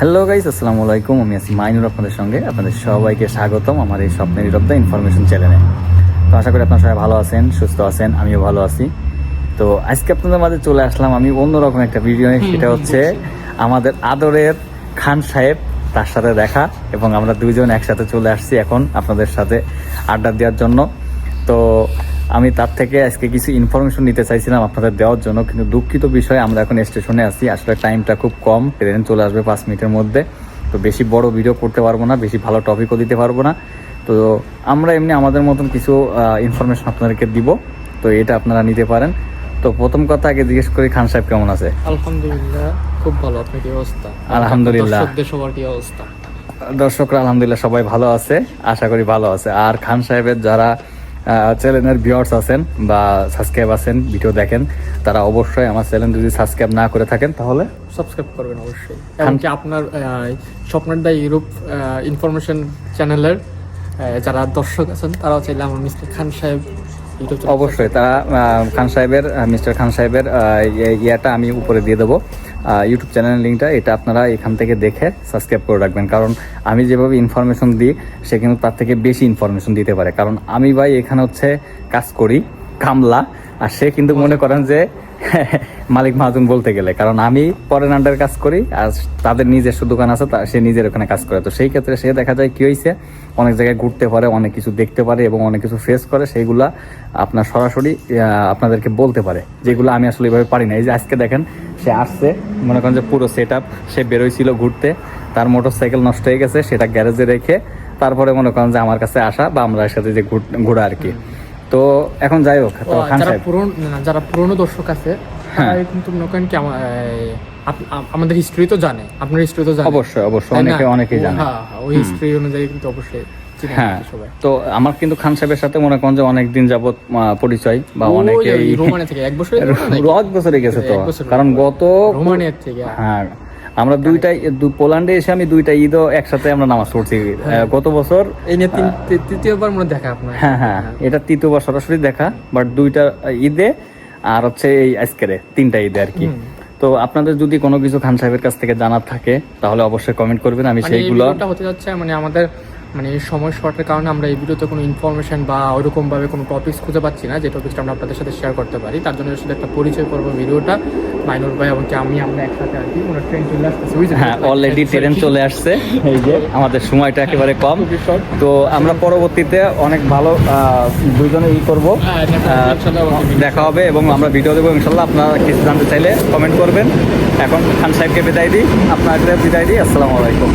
Hello guys আসসালামু আলাইকুম। আমি আছি মাইনুর আপনাদের সঙ্গে। আপনাদের সবাইকে স্বাগতম আমার এই স্বপ্নের রব্দা ইনফরমেশন চ্যানেলে। তো আশা করি আপনারা সবাই ভালো আছেন সুস্থ আছেন আমিও ভালো আছি। তো আজকে আপনাদের মাঝে চলে আসলাম আমি অন্যরকম একটা ভিডিও নিয়ে সেটা হচ্ছে আমাদের আদরের খান সাহেব তার সাথে দেখা এবং আমরা দুইজন একসাথে চলে আসছি এখন আপনাদের সাথে আড্ডা দেওয়ার জন্য। তো আমি তার থেকে আজকে কিছু ইনফরমেশন নিতে চাইছিলাম আপনাদের দেওয়ার জন্য কিন্তু দুঃখিত বিষয় আমরা এখন স্টেশনে আছি। আসলে টাইমটা খুব কম ট্রেন চলে আসবে পাঁচ মিনিটের মধ্যে। তো বেশি বড় ভিডিও করতে পারব না বেশি ভালো টপিকও দিতে পারব না। তো আমরা এমনি আমাদের মতন কিছু ইনফরমেশন আপনাদেরকে দিব। তো এটা আপনারা নিতে পারেন। তো প্রথম কথা আগে জিজ্ঞেস করি খান সাহেব কেমন আছে? আলহামদুলিল্লাহ খুব ভালো। আপনার কি অবস্থা? আলহামদুলিল্লাহ। সবার কি অবস্থা? দর্শকরা আলহামদুলিল্লাহ সবাই ভালো আছে আশা করি ভালো আছে। আর খান সাহেবের যারা চ্যানেলের ভিউয়ার্স আছেন বা সাবস্ক্রাইব আছেন ভিডিও দেখেন তারা অবশ্যই আমার চ্যানেল যদি সাবস্ক্রাইব না করে থাকেন তাহলে সাবস্ক্রাইব করবেন অবশ্যই। এমনকি আপনার স্বপ্নের দা ইউরোপ ইনফরমেশন চ্যানেলের যারা দর্শক আছেন তারাও চাইলে আমার মিস্টার খান সাহেব অবশ্যই তারা খান সাহেবের মিস্টার খান সাহেবের আহ, ইয়ে- আমি উপরে দিয়ে দেবো। ইউটিউব চ্যানেলের লিঙ্কটা এটা আপনারা এখান থেকে দেখে সাবস্ক্রাইব করে রাখবেন। কারণ আমি যেভাবে ইনফরমেশন দিই, সে কিন্তু তার থেকে বেশি ইনফরমেশন দিতে পারে। কারণ আমি ভাই এখানে হচ্ছে কাজ করি, কামলা, আর সে কিন্তু মনে করেন যে মালিক মাহাজন বলতে গেলে। কারণ আমি পরের আন্ডার কাজ করি, আর তাদের নিজস্ব দোকান আছে, তা সে নিজের ওখানে কাজ করে। তো সেই ক্ষেত্রে সে দেখা যায় কী হয়েছে অনেক জায়গায় ঘুরতে পারে, অনেক কিছু দেখতে পারে এবং অনেক কিছু ফেস করে, সেইগুলা আপনার সরাসরি আপনাদেরকে বলতে পারে, যেগুলো আমি আসলে এভাবে পারি না। এই যে আজকে দেখেন সে আসছে। মনে করেন যে পুরো সেট আপ সে বেরোইছিল ঘুরতে তার মোটর সাইকেল নষ্ট হয়ে গেছে সেটা গ্যারেজে রেখে তারপরে মনে করেন যে আমার কাছে আসা বা আমরা সাথে যে ঘুর- আর কি। তো এখন যাই হোক তো খান যারা সাহেব। পুরনো যারা পুরনো দর্শক আছে হ্যাঁ। কিন্তু মনে করেন কি আমাদের হিস্ট্রি তো জানে আপনার হিস্ট্রি তো জানে। অবশ্যই অবশ্যই অনেকে অনেকেই জানে। হ্যাঁ হ্যাঁ, ওই হিস্ট্রি অনুযায়ী কিন্তু অবশ্যই হ্যাঁ তো আমার কিন্তু খান সাহেবের সাথে মনে করেন যে অনেক দিন যাবত পরিচয় বা অনেকেই এক বছরে গেছে তো। কারণ গত থেকে হ্যাঁ আমরা দুইটাই দু- পোল্যান্ডে এসে আমি দুইটা ঈদও একসাথে আমরা নামাজ পড়ছি। হ্যাঁ। গত বছর তৃতীয়বার মনে দেখা আপনার। হ্যাঁ হ্যাঁ এটা তৃতীয়বার সরাসরি দেখা বাট দুইটা ঈদে আর হচ্ছে এই আজকেরে তিনটা ঈদে আর কি। তো আপনাদের যদি কোনো কিছু খান সাহেবের কাছ থেকে জানার থাকে তাহলে অবশ্যই কমেন্ট করবেন আমি মানে সেইগুলো হতে যাচ্ছে মানে আমাদের মানে এই সময় শর্টের কারণে আমরা এই ভিডিওতে কোনো ইনফরমেশন বা ওরকম ভাবে কোনো টপিকস খুঁজে পাচ্ছি না যে টপিকসটা আমরা আপনাদের সাথে শেয়ার করতে পারি। তার জন্য শুধু একটা পরিচয় করব ভিডিওটা। মাইনুর ভাই এবং আমি আমরা একসাথে আর কি ওনার ট্রেন চলে আসতেছে বুঝলেন? হ্যাঁ অলরেডি ট্রেন চলে আসছে। এই যে আমাদের সময়টা একেবারে কম। তো আমরা পরবর্তীতে অনেক ভালো আহ, দুইজনে ই করব। হ্যাঁ, দেখা হবে, এবং আমরা ভিডিও দেবো ইনশাল্লাহ। আপনারা কিছু জানতে চাইলে কমেন্ট করবেন। এখন খান সাহেবকে বিদায় দিই আপনাদের বিদায় দিই। আসসালামু আলাইকুম।